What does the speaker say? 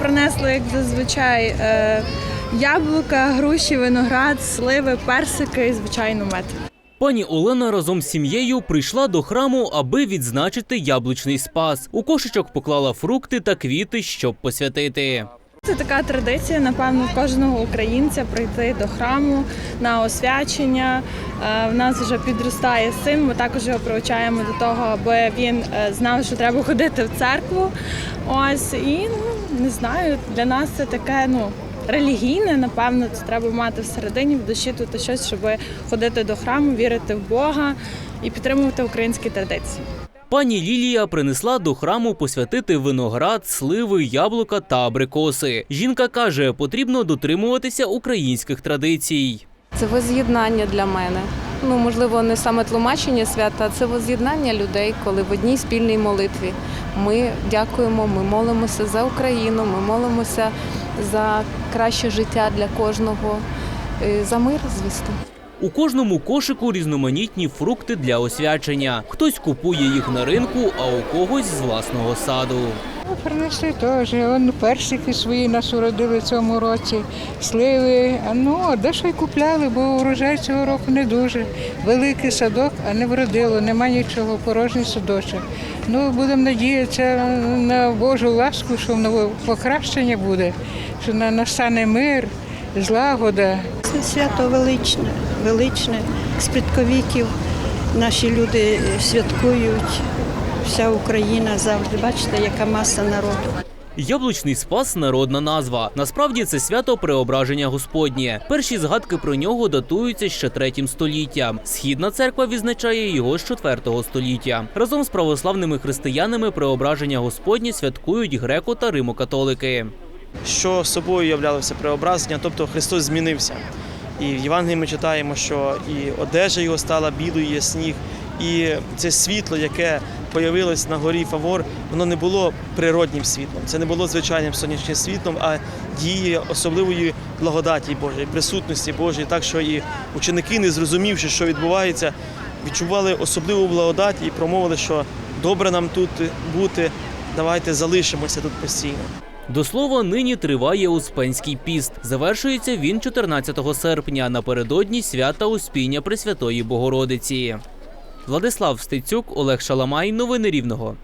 принесли, як зазвичай, е, яблука, груші, виноград, сливи, персики і звичайно мед. Пані Олена разом з сім'єю прийшла до храму, аби відзначити яблучний спас. У кошечок поклала фрукти та квіти, щоб посвятити. Це така традиція, напевно, кожного українця прийти до храму на освячення. Е, В нас вже підростає син. Ми також його привчаємо до того, аби він е, знав, що треба ходити в церкву. Ось і ну не знаю, для нас це таке ну. Релігійне, напевно, це треба мати всередині в душі тут щось, щоб ходити до храму, вірити в Бога і підтримувати українські традиції. Пані Лілія принесла до храму посвятити виноград, сливи, яблука та абрикоси. Жінка каже, потрібно дотримуватися українських традицій. Це воз'єднання для мене. Ну, можливо, не саме тлумачення свята, а це воз'єднання людей, коли в одній спільній молитві ми дякуємо, ми молимося за Україну, ми молимося за краще життя для кожного, е, за мир, звісно. У кожному кошику різноманітні фрукти для освячення. Хтось купує їх на ринку, а у когось з власного саду. Принесли теж. Он персики свої нас уродили в цьому році, сливи. А ну, дещо й купляли, бо урожай цього року не дуже. Великий садок, а не вродило, нема нічого, порожній садочок. Ну, будемо надіятися на Божу ласку, що воно покращення буде, що настане мир, злагода. Це свято величне, величне. З предковіків наші люди святкують. Вся Україна завжди. Бачите, яка маса народу. Яблучний спас народна назва. Насправді це свято преображення Господнє. Перші згадки про нього датуються ще третім століттям. Східна церква відзначає його з 4 століття. Разом з православними християнами преображення Господнє святкують греко та римокатолики. що собою являлося преображення, тобто Христос змінився. І в Євангелії ми читаємо, що і одежа його стала білою, є сніг, і це світло, яке появилось на горі Фавор, воно не було природнім світлом, це не було звичайним сонячним світлом, а діє особливої благодаті Божої, присутності Божої, так що і ученики, не зрозумівши, що відбувається, відчували особливу благодать і промовили, що добре нам тут бути, давайте залишимося тут постійно. До слова, нині триває Успенський піст. Завершується він 14 серпня напередодні свята Успіння Пресвятої Богородиці. Владислав Стецюк, Олег Шаламай. Новини Рівного.